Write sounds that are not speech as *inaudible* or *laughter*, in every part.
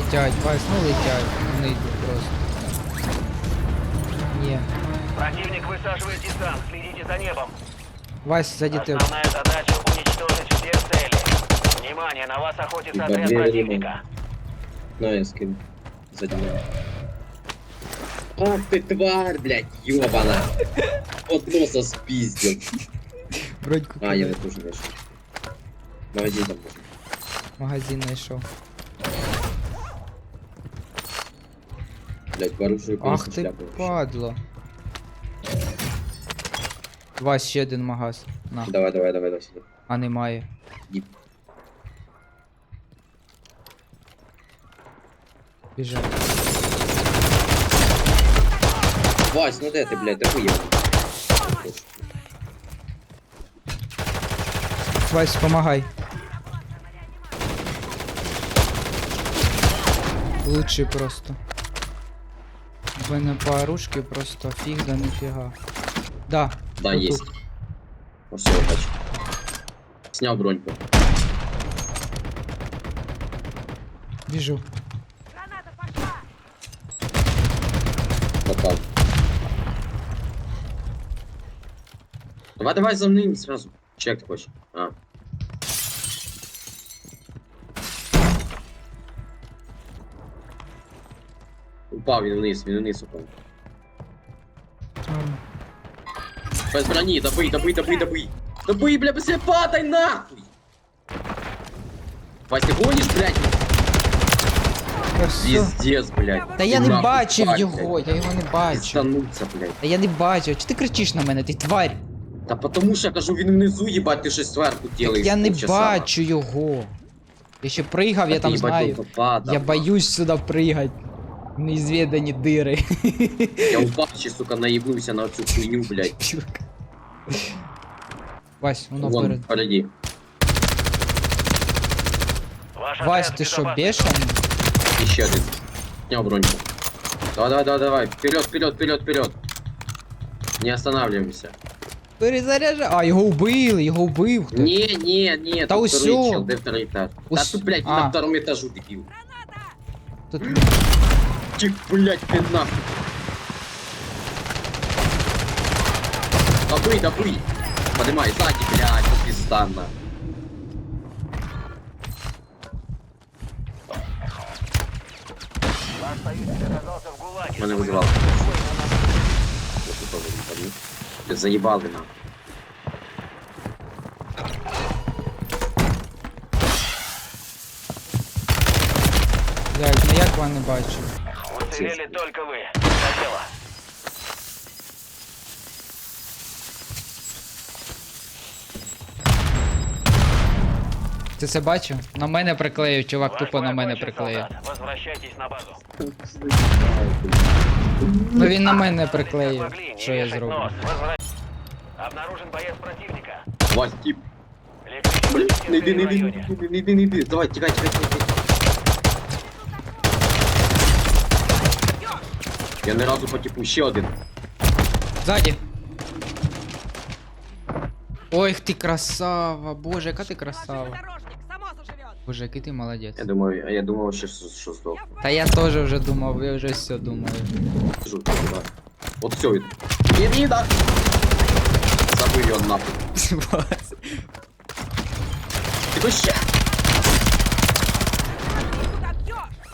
летять, Вась, ну летять. Вони йдуть просто. Ні. Противник высаживает десант. Следите за небом. Вась, сзади тебе. Основная задача уничтожить все цели. Внимание, на вас охотится отряд противника. На, я скину. Сзади меня. Ах ты тварь, блядь, ёбана. Вот носа спиздил. Броньку А, я тоже нашел. Магазин там. Магазин знайшов. Блядь, в оружие Ах просто ти шляпа падло. Вась, ще один магаз. На. Давай, давай, давай, давай сюда. А немає. Иди. Біжать. Вась, ну де ти, блядь, охуєв. Вась, помагай. Лучший просто. В мене по оружке просто фіг да ніфіга. Да. Да, отут. есть. Ну все, я бачу. Снял броньку. Біжу. Попал. Давай, давай за ним сразу. Чек хочешь. А. Упав він вниз, він вниз упав. Ладно. Без броні, добий, добий, добий, добий. Добий, бля, быстрее падай нахуй! Вась, ти гониш, блядь? Та блядь. Та я не нахуй бачив падай, його, блядь. я його не бачив. Пиздануться, блядь. Та я не бачив. Чи ти кричиш на мене, ти тварь? Та потому що я кажу, він внизу, їбать, ти щось зверху Так делаєш. я не полчаса. бачу його. Я ще пригав, А я ти, там їбать, знаю. попадав, Я нахуй. боюсь сюди пригати. В неізвідані дири. Я упав ще, сука, наїбнувся на цю хуйню, блядь. Чурка. Вась, воно Вон, перед. впереді. Ваш Вась, отряд ти що, безопасности. бешений? І ще один. Снял броньку. Давай, давай, давай, давай. Вперед, вперед, вперед, вперед. Не останавливаемся. Перезаряджай. А, його вбили, його вбив хтось. Не, не, не. Та тут усё. второй чел, де второй этаж. Да Ус- тут, блядь, А. на втором этажу дебил. Тут... Тих, блядь, ты нахуй. Добый, добый. Поднимай, сзади, блядь, ну пизданно. Ваш союзник оказался в ГУЛАГе. Мене вызывал. Я тут тоже не помню. Ты заебал, нахуй. Блядь, ну як вас не бачу? Уцелели только вы. За дело. Ти це бачив? На мене приклеїв, чувак Ваш тупо на мене приклеїв. Возвращайтесь на базу. Ну він на мене приклеїв. Що я зроблю? Обнаружен боец противника. Вась, тип. Блин, не иди, не в иди, районе. не иди, не иди. Давай, тикай, тикай, тикай. Я ни разу по типу ще один. Ззаді. Ой, ти красава, боже, яка ти красава. Внедорожник, само заживет. Боже, який ти молодець. Я думаю, а я думав, що, що здох. Та я теж вже думав, я вже все думаю. Кажу, давай. От все. Іди, да. Забив його нахуй. *laughs* Ти ще. Ты куда бьешь?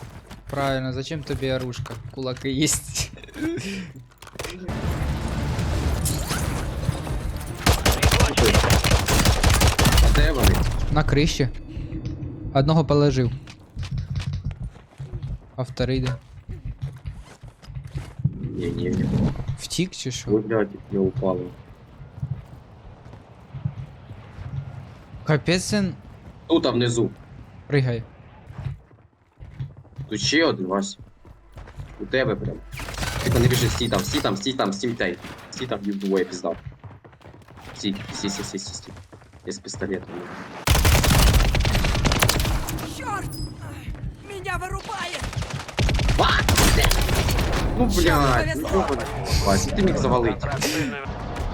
Правильно, зачем тобі оружка? Кулаки єсть. А де вони? На криші. Одного положив. А вторий де? Ні, ні, ні. Втік чи Ви, що? блядь, я упали. Капець він Тут, а внизу. пригає. Тут ще один, Вась. У тебе прям. Тихо, не біжи, стій там, стій там, стій там, стій там. Стій там, їх двоє піздав. Стій, стій, стій, стій, стій, стій. Я з пістолетом. Черт! Меня вырубает! Ну, блядь, повезло. ну, ёбаный. Вась, ну ти міг завалити. Цельную-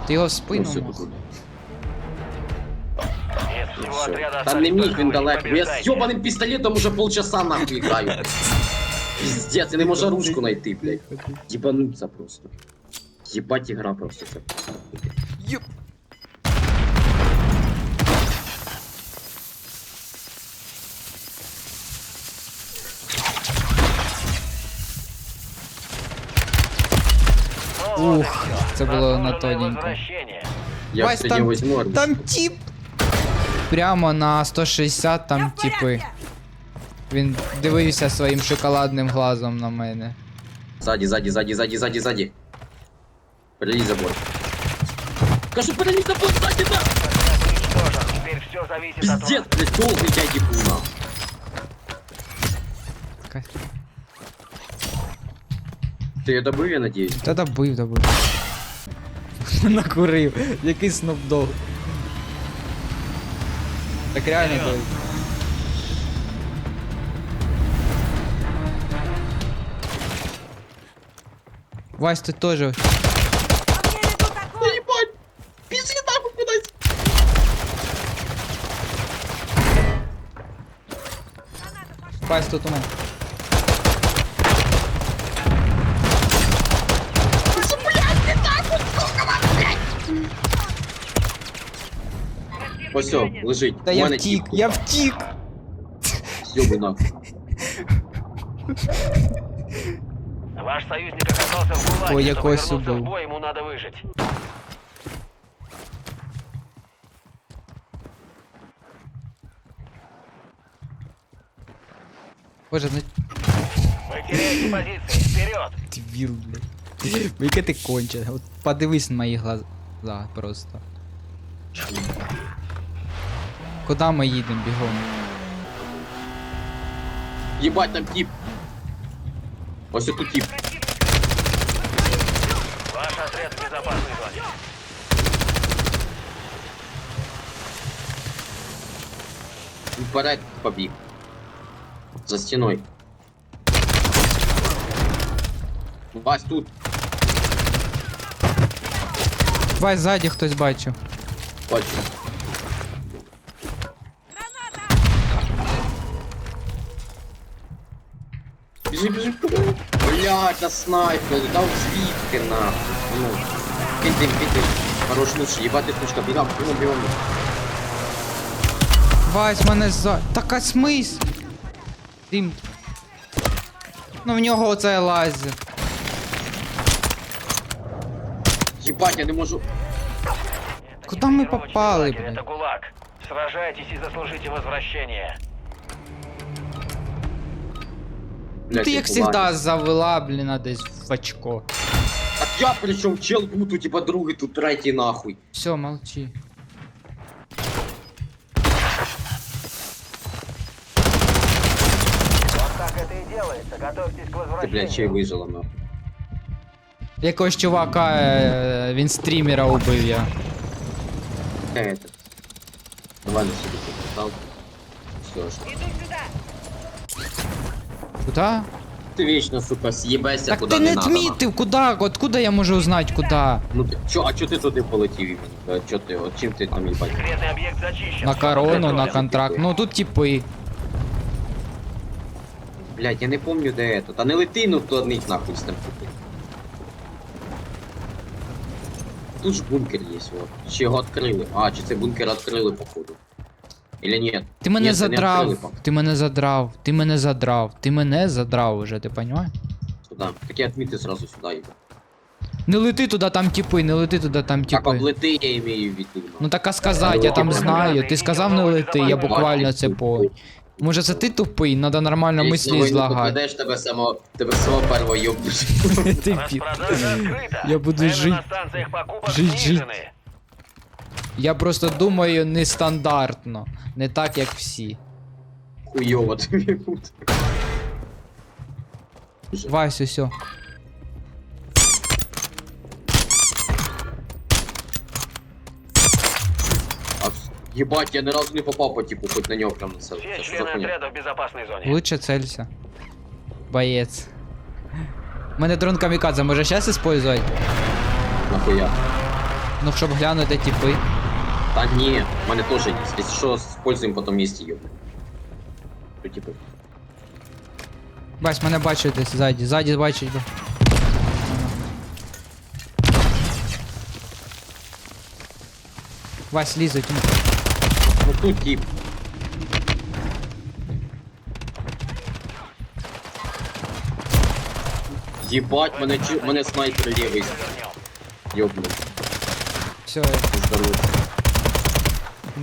Ти його в Ну, спину все мог. тут. Нет, всего Всё. отряда Там не остались міг, только він вы. далеко. Я з Побеждайте. йобаним пістолетом уже полчаса нахуй граю. Піздець, я не можу ручку знайти, блядь. Єбануться просто. Єбать ігра просто це. Юп. Ну, вот и Ух, всё. це було на Заслуженное тоненько. возвращение. Я Вась, сьогодні там- возьму арбуз. Там тип! Прямо на 160 Я там в порядке! типи. Він дивився своїм шоколадним глазом на мене. Ззаді, ззаді, ззаді, ззаді, ззаді, ззаді. Перелізь забор. Кажу, перелізь забор, ззаді, да! Отряд уничтожен. Теперь все зависит от вас. Піздець, блядь, довгий дяді Буна. Така- Ти я я надіюсь? Та добив, добив. *laughs* Накурив. Який снопдог. Так реально добив. Вась, ти теж. По мне ведут огонь! Ебать! Пізди нахуй кудись! Граната пошла! Вась, тут у мене. Ось все, лежить. Та У я мене втік, тіпку. я втік! Йоби нахуй. *laughs* Ваш союзник оказался в гулаге. Ой, Чтобы якой вернуться судов. в бой, ему надо выжить. Боже, ну Вы теряете позиции. Вперед! *laughs* Дебіл, блядь. Яке ти кончене. От подивись на мої глаза просто. Куди ми їдемо бігом? Єбать, там тип. Ось тут тип. Ваш отряд в безопасной зоне. Вперед побіг. За стіною. Вась тут. Вась, ззаді хтось бачив. Бачу. Біжи, біжи вперед. Блядь, та снайпер, дав звідки нахуй. Ну, піди, піди. Хорош лучше, їбати сучка, бігам, бігом, бігом. Вась, мене за. Така смис! Тим. Ну в нього оце лазер. Їбать, я не можу. Это Куда не мы тренировочный попали, лагерь, блядь? Это ГУЛАГ. Сражайтесь и заслужите возвращение. Ну Блядь, ти я як кулак. завжди завела, блін, десь в очко. Так я причем чел тут, типа другий, тут третій нахуй. Все, молчи. Вот так это и делается. Готовьтесь к Ти, возвращению. блядь, ще й вижила нахуй. Якогось чувака, е, він стрімера убив я. Е, это. Давай на собі попитав. Все ж. Иду сюда! Куда? Ти вічно, сука, съебайся Так куди ти не не надо. отмітив, куда? Откуда я можу узнати, куда? Ну ти, чо, а чо ти туди полетів іменно? Е, Чо ти, от чим ти там їбать? Секретный объект зачищен. На Всё корону, на подготовлено. контракт. Ну тут типи. Блядь, я не помню де это. Та не лети, ну то них нахуй з тим купи. Тут ж бункер є, вот. Чи його відкрили? А, чи це бункер відкрили, походу. Или ні? Ти мене Ні, це не задрав. відкрили, походу. Ти мене задрав. Ти мене задрав. Ти мене задрав уже, ти понимаєш? Сюди. Так я відміти зразу сюди їбать. Не лети туди, там типи, не лети туди, там Так, типи. облети я имею в виду. Ну так а сказати, я там знаю. Ти сказав не лети, я буквально це по. Може це ти тупий, надо нормально мислі злагати. Ведеш тебе само, тебе самого першого йобнуть. *laughs* Ти пі- Распродажа открыта. Я буду Цены жить. на станциях покупок Жить, жить. снижены. Я просто думаю нестандартно, не так як всі. Хуйово тобі буде. Вась, усьо. А, Єбать, я ні разу не попав по типу, хоч на нього прям на себе. Все Це члены отряда в безопасной зоне. Лучше целься. Боец. У мене дрон камікадзе, може щас использовать? Нахуя? Ну, щоб глянути типи. Та ні, в мене теж є. Якщо що, используємо потім місці йобне. Ну, типу, Вась, мене бачить десь ззаді, ззаді бачить. бо. Вась, лізуть. ну тут тип. Єбать, мене, чу... мене снайпер лівий йобнув. Все, Здорово.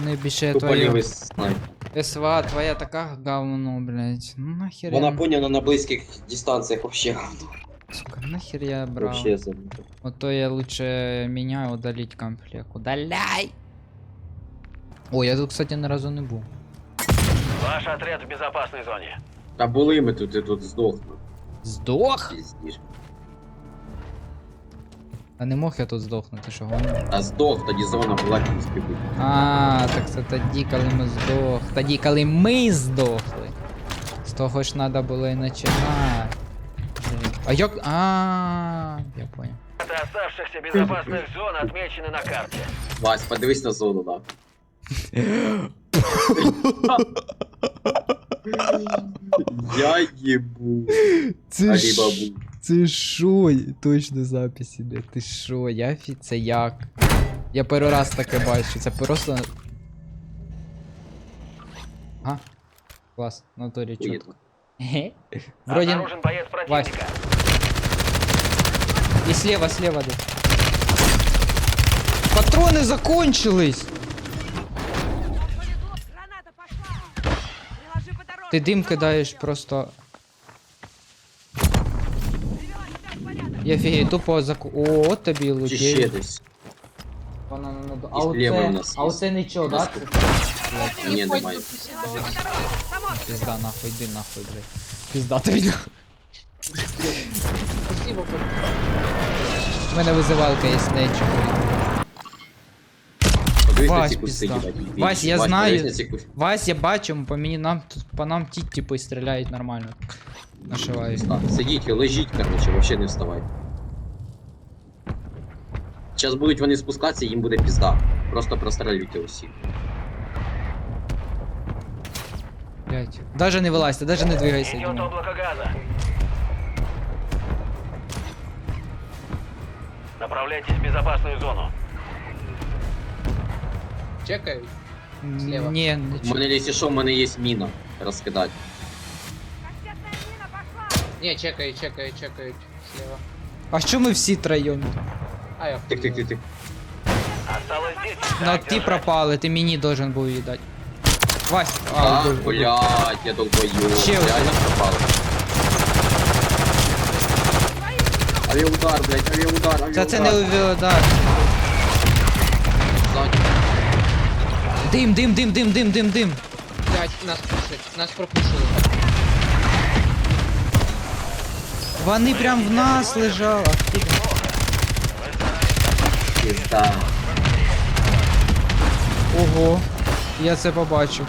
не більше Тупо твоє. лівий снайпер. СВА, твоя така говно, блядь. Ну нахер Вона я... поняла на близьких дистанціях вообще говно. Сука, нахер я брал. Вообще забув. Вот то я лучше меняю удалить комплект. Удаляй! Ой, я тут, кстати, ни разу не був. Ваш отряд в безопасной зоне. Та були ми тут, і тут здохну. Здох? Піздіш. Та не мог я тут здохнути, що гоню. А здох, тоді зона була кінський бит. А, так це тоді, коли ми здох. Тоді, коли ми здохли. З того ж треба було і починати. А як. А, я понял. Это оставшихся безопасных зон отмечены на карте. Вась, подивись на зону, да. Я їбу. Це Це шо? Точно запис іде. Ти шо? Я фі... Це як? Я перший раз таке бачу. Це просто. А? Клас, в натурі чітко. Вроді. Обнаружен. І слева, слева де. Патрони закончились! Ти дим кидаєш просто. Я фігію, тупо заку. О, от тобі Чи ще десь? Вона не надо. І зліва у нас а є. оце нічого, да? Це- Ні, немає. Пизда нахуй, йди нахуй, блядь. Пизда тобі нахуй. У мене визивалка є нечого. Подивись на Вась, ці кусти, пізда. їбать. Вась, я знаю. подивись на ці кусти. Вась, я бачу, по мені нам тут по нам ті типи стріляють нормально. Нашивають. Так, Сидіть, лежіть, короче, вообще не вставай. Зараз будуть вони спускатися, їм буде пізда. Просто прострелюйте усі. Блять. Даже не вилазьте, даже не двигайся. Идет Діма. облако газа. Направляйтесь в безопасную зону. Чекають. М, Слева. Ні, У нічого. мене, якщо що, в мене є міна розкидати. Мина пошла! Ні, чекають. Слева. А що ми всі троєм? А я Тих, тих, тих, тих. Осталось 10. Ну пропали, ти мені должен був її дати. Вась, а, А, добре. блядь, я долбою. Ще один. Реально пропали. Авіаудар, блядь, авіаудар, авіаудар. Це це не увіодар. Дим, дим, дим, дим, дим, дим, дим. Блять, нас пушать, нас пропушили. Вони прям в нас лежали. Пізда. Ого, я це побачив.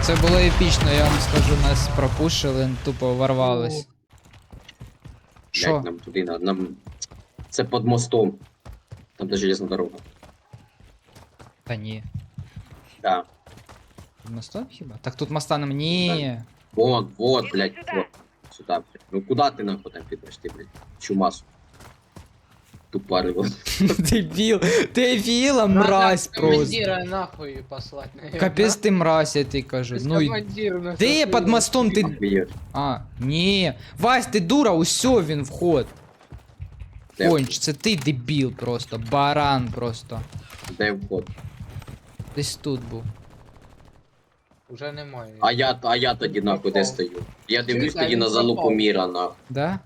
Це було епічно, я вам скажу, нас пропушили, тупо ворвались. Що? Блядь, нам туди надо. Нам... Це під мостом. Там де железна дорога. Та ні. Да. Під Мостом хіба? Так тут моста нам. Ні. Вот, вот, блядь, вот. Сюда, блядь. Ну куда ты нахуй там підеш, ти, блядь? Чумасу. Тупарило. *laughs* Дебіл. Дебіла, мразь просто. Командира нахуй послать. наверное. Капець ти мразь, я тобі кажу. Ну і. Командир під мостом ти. Охуєть. А, ні. Вась, ти дура, усьо він вход. Де Конч, це ти дебіл просто. Баран просто. Де вход? Десь тут був. Уже немає. А я, а я тоді нахуй де стою. Я дивлюсь тоді на залупу міра нахуй. Да?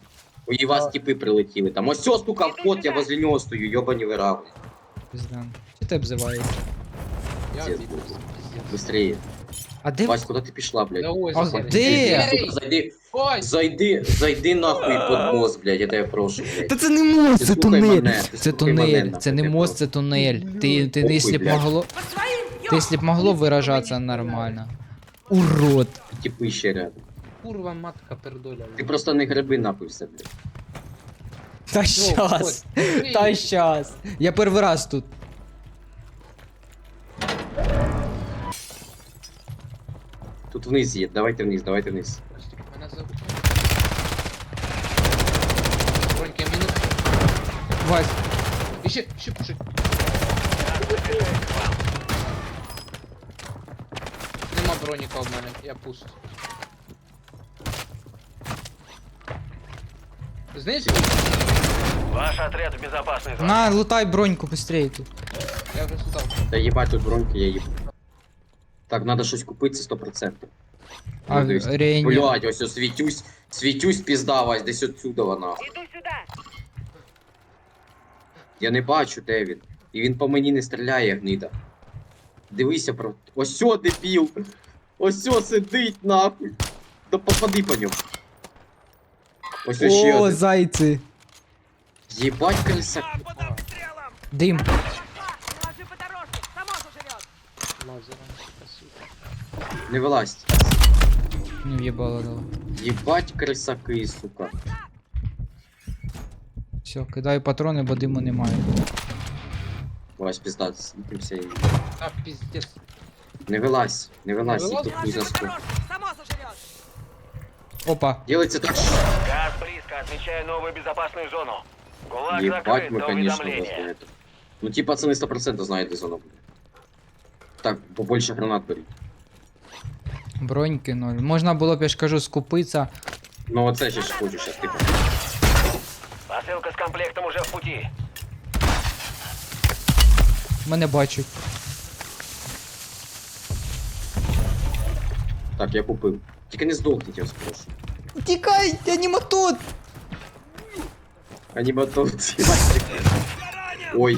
У вас типи прилетіли. Там ось все, стука вход, я возле нього стою, йобані виравни. Пиздан. Чи ти обзиваєшся? Я Пиздец. Быстрее. А де? Вась, куди ти пішла, Да блядь? ось, А де? Сука, зайди, зайди, зайди нахуй під мост, блядь, я тебе прошу, блядь. Та це не мост, Ти це слухай тунель. мене, ти Це слухай мене, тунель, нахуй, це не ти мост, це тунель. Ти, ти Похуй, якщо б блядь. могло. По своим, Ты если б могло выражаться нормально. Урод. Типи ще рядом. Курва матка пердоля. Ти просто не гриби напився, блядь. Та щас. Та щас. Я перший раз тут. Тут вниз є, давайте вниз, давайте вниз. Мене забув. Броньки, мені. Вась. Ще, ще пушить. Нема броніка в мене, я пуст. Знаєш, Ваш отряд в безопасной зоне. на, лутай броньку быстрее тут. я вже став. Та їбать тут броньки, я їб. Так, надо щось купити 100%. А, Ну, дивись. реані... Блядь, ось ось світюсь, світюсь пізда, Вась, десь отсюда вона. Иду сюда. Я не бачу, де він. І він по мені не стріляє, гнида. Дивися про. Ось сьо, дебіл! Ось сьо сидить нахуй. Да попади по ньому. Ось ось ще О, один. зайці. Єбать крыса. Дим. Само заживет. Лазером, сука. Не вилазь. Не в'єбало дало. Єбать крисаки, сука. Все, кидаю патрони, бо диму немає. Вась, пізда, сліпився і. А, пиздец. Не вилазь, не вилазь, Не і вилазь? тут хуй Приложи за по сто. дорожке. Само заживет. Опа. Делается так, що... Газ близко, отмечаю новую безопасную зону. Гулаг Ебать закрыт мы, до конечно, уведомления. возле этого. Ну, ті пацани 100% знають, де зона буде. Так, побольше гранат беріть. Броньки ноль. Можна було б, я ж кажу, скупитися. Ну, оце ще ж хочу щас, типу. Посылка с комплектом уже в пути. Мене бачать. Так, я купив. Тільки не здохніть, я вас прошу. Тікай, аніматот! Аніматот. Ой,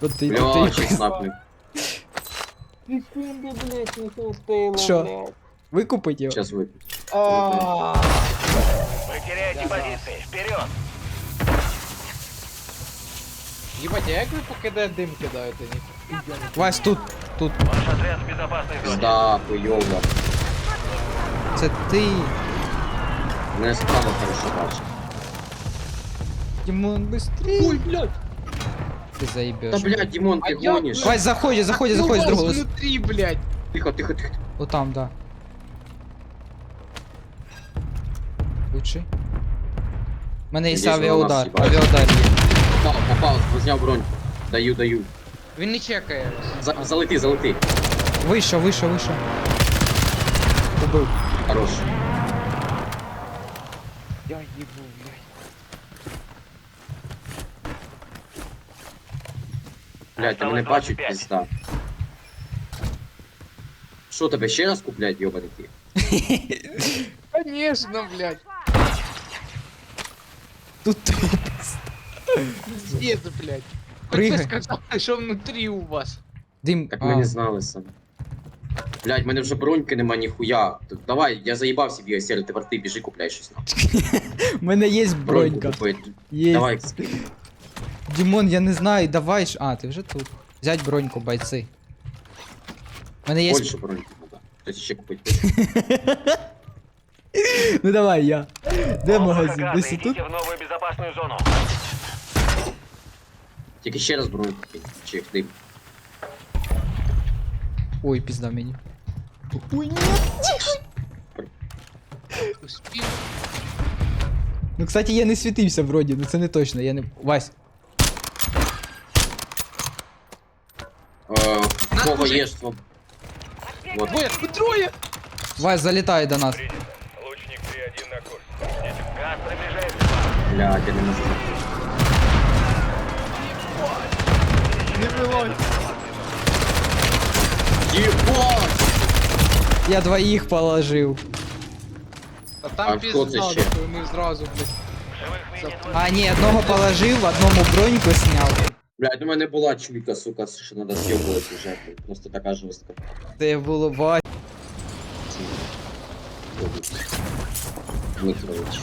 От ти, бля, от ти. щас напнув. Що? Викупить його? Щас випив. Вы теряете позиции. Вперед! Єбать, а як ви покидає дим кидаєте? Ні? Вась, тут, тут. Ваш отряд в безопасной зоне. Пизда, хуйово. Це ти. Мене справа хорошо бачить. Дімон, быстрей. Ой, блядь! Ти Та, заїбеш. блядь, Дімон, А ти я, гониш. блядь, Вась, заходь, заходь, заходь з Ну, другого. внутрі, блядь! Тихо, тихо, тихо. Отам, да. Лучший. У мене є Надіюсь, вона нас авіаудар. їбать. Авіаудар є. Попав, попав, зняв бронь. Даю, даю. Він не чекає вас. За, залети, залети. Вийшов, вийшов, вийшов. Убив. Хорош. Я їбу, блядь. Блядь, ти мене Осталось бачить 25. пізда. Що тебе ще раз куплять, йобаний ти? *laughs* Конечно, блядь. Тут ти. Пиздец, блядь. Пригай. Ви це сказали, що внутрі у вас. Дим. Так а, ми не знали саме. Блядь, в мене вже броньки нема ніхуя. Давай, я заїбався сірий, тепер ти біжи, купляй щось нахуй. *laughs* У мене є бронька. Є. Давай, Дімон, я не знаю, давай ж. А, ти вже тут. Взять броньку, бойці. У мене є. більше броньки треба. Хтось ще купить. *laughs* Ну давай, я. Де магазин? Десь тут? в новую безопасную зону. Тільки ще раз броньку кинь. Чи ти. Ой, пізда мені. Ой, ні. Успів. Ну, кстати, я не світився вроді, ну це не точно, я не. Вась, Е, в кого є ж сво- Вот. Двоє, ви троє! Вась, залітай до нас. Газ приближается к вам. Блядь, я не можу. Не вилазь. Єбать! Я двоих положил. А А там хто це пізда, ще? то ми зразу, блядь. А, ні, одного положив, одному броньку сняв. Блядь, у мене була чуйка, сука, що треба з'єбувати вже. блядь. Просто така жорстка. Це було бать. Дмитрович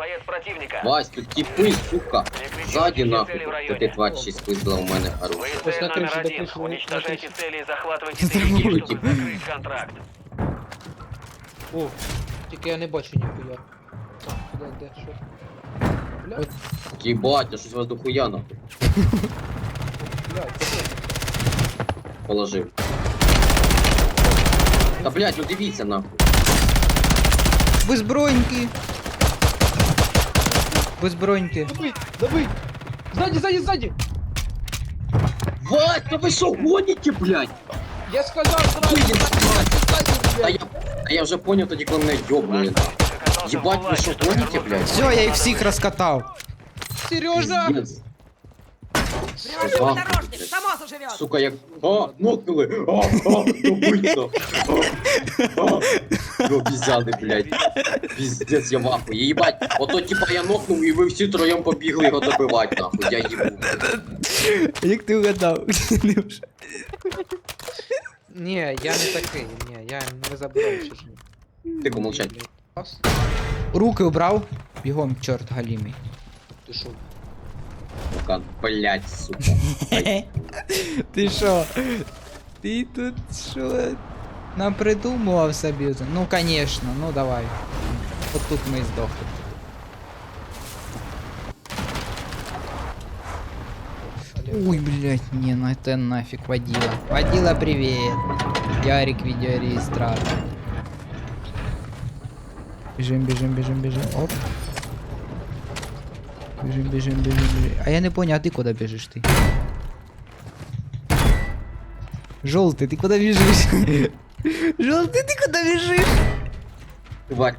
Обнаружен боец противника. Вась, тут типи, сука. Прикрепите Ззаді все нахуй. цели в Та районе. ти 26 пиздила у мене Вы оружие. цель на номер крыше, до один. крыши, на Уничтожайте крыше. цели и захватывайте Здравствуйте. тайники, чтобы закрыть контракт. О, тільки я не бачу ніхуя. Так, куди, де, що? Блядь, Єбать, я щось вас дохуя нахуй. блядь, це що? Положив. Та блядь, ну дивіться нахуй. Без броньки. Без броньки. Добить, добить! Сзади, сзади, сзади! Вать, та ви що гоніте, блядь? Я сказал сразу! Блін, Сзади, сзади, Та блядь! я, та я вже поняв тоді, коли мене йобнули. Єбать, ви що гоніте, блядь? Все, я їх всіх розкатав. Сережа! Пиздец. Приложи Ага, подорожник, само заживет. Сука, як... А, нокнули! А, а, добито! Ну, обізяни, блядь. Піздець, я в ахуї. Їбать, ото типа я нокнув і ви всі троєм побігли його добивати, нахуй. Я їбу. Як ти вгадав? Не, я не такий, не, я не забрав чужі. Тихо, молчать. Руки убрав. Бігом, чорт галімий. Ти що? Сука, блядь, сука. Ти що? Ти тут що? Напридумував собі. Ну, конечно, ну давай. От тут ми і здохли. Ой, блядь, не, ну это нафиг водила. Водила, привет. Ярик, видеорегистратор. Бежим, бежим, бежим, бежим. Оп. Бежим, бежим, бежим, бежим. А я не понял, а ты куда бежишь ты? Желтый, ты куда бежишь? *laughs* Желтый, ты куда бежишь? Тварь.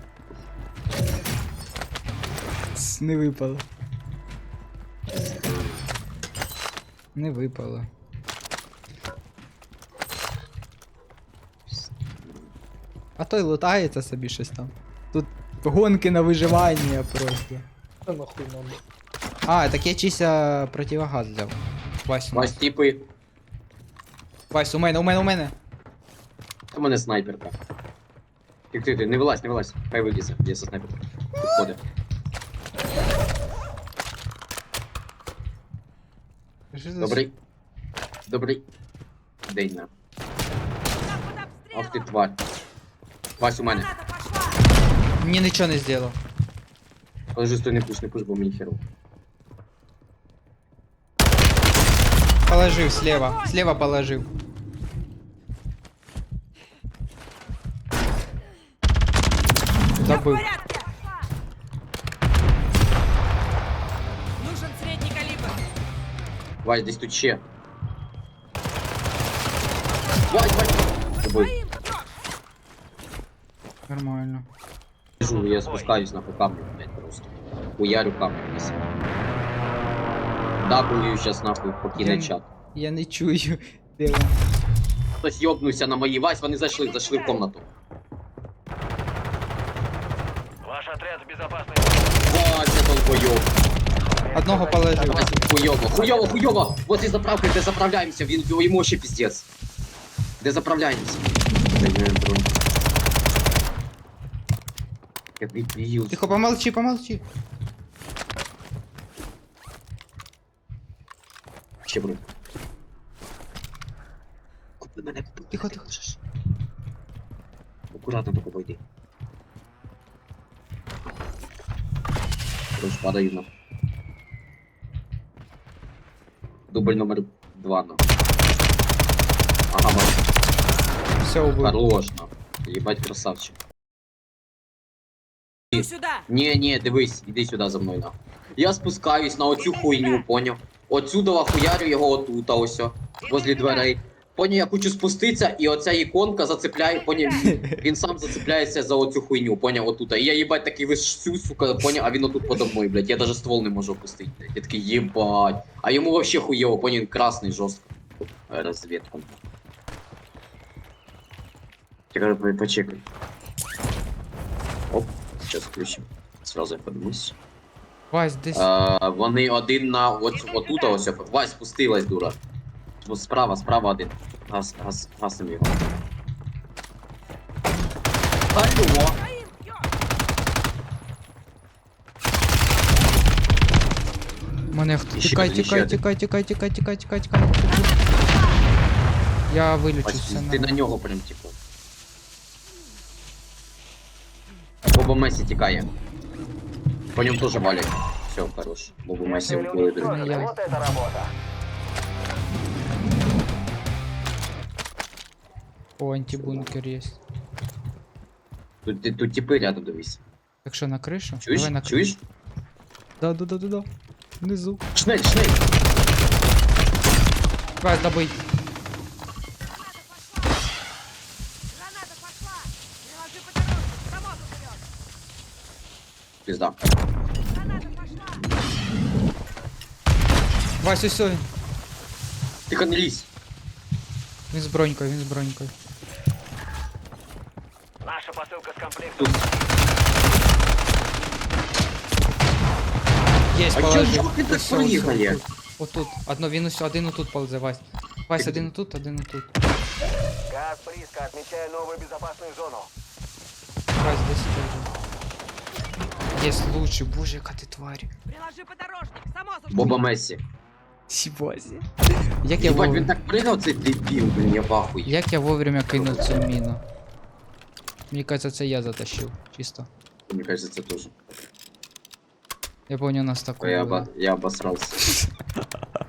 Тс, Не випало. Не випало. А той лутається собі щось там. Тут гонки на виживання просто. Та нахуй нам. А, так я чися противогаз взяв. Вась, у Вась, типи. Вась, у мене, у мене, у мене. Та в мене снайперка. Ти, ти, ти, не вилазь, не вилазь. Хай вилізе, є за снайперка. Підходи. Що Добрий. Добрий. День на. Нас Ах ти тварь. Вась у мене. Мені нічого не зробив. Положи стой, не пуш, не пуш, бо мені херово. Положив слева. Слева положив. Порядке. Нужен средний калибр. Вась, десь тут ще. Вась, Вась! Своим. Нормально. Біжу, я спускаюсь на камню, блядь, просто. Хуярю вниз. W щас нахуй покине Я- чат. Я не чую. *laughs* Він? Хтось йобнувся на мої Вась, вони зайшли, зайшли в комнату. Ваш отряд в безопасности. Вася долбойоб. Одного положив. Вася, хуйово, хуйово, хуйово! Вот і заправка, де заправляємося, він йому ще піздець. Де заправляємося? Бронь. Я дебіл. Тихо, помолчи, помолчи. Ще бронь. Купи мене, купи. Тихо, ти тихо. Аккуратно только пойди. Короче, падаю на. Дубль номер два на. Ага. Все убив. Хорош на. Ебать красавчик. Сюда. Не, не, дивись, іди сюди за мною на. Я спускаюсь на оцю хуйню, поняв? Отсюда хуярю його отута ось, о, возле дверей. Поняв, я хочу спуститися, і оця іконка зацепляє, поняв, він сам зацепляється за оцю хуйню, поняв, отута. І я їбать такий вищу, сука, поняв, а він отут подо мною, блядь, я даже ствол не можу опустити, блядь. Я такий, єбать. А йому вообще хуєво, поняв, він красний жорстко. Розвідка. Чекай, почекай. Оп, сейчас включим. Сразу я подивлюсь. Вась, десь. Е, вони один на от, отут, ось. Вась, спустилась, дура. Ось Справа, справа один. Газ, газ, гасим його. Алло! Мене хто. Ще Тікай, один, ще тікай, один. тікай, тікай, тікай, тікай, тікай, тікай. Я вилічуся. Вась, ти на нього прям типу. Боба Месі тікає. По ньому теж валять. Все, хорош. Боба Месі Я- вот это работа. О, антибункер є. Тут, тут типи рядом дивись. Так що на кришу? Чуєш? Давай на кришу. Чуєш? Да, да, да, да, да. Внизу. Шнель, шнель! Давай, добий. Вась, ось він. Тихо не лізь. Він з бронькою, він з бронькою. Наша посылка с комплектом. Тут. Є, А положив. чого він так Ось, ось, ось, пригає? Отут. Отут. Одно, він ось, один отут ползе, Вась. Вась, один отут, один отут. Газ близко, отмечаю новую безопасную зону. Вась, десь Є лучше, боже, яка ти тварь. Приложи подорожник! Самозу Боба Мессі. Сібазі. Як я, Єбать, він так пригав цей дебіл, блін, я вахуй. як я вовремя кинув цю міну? Мені кажется, це я затащив. Чисто. Мені кажется, це теж. Я помню, у нас такое Я, оба, я обосрался. *laughs*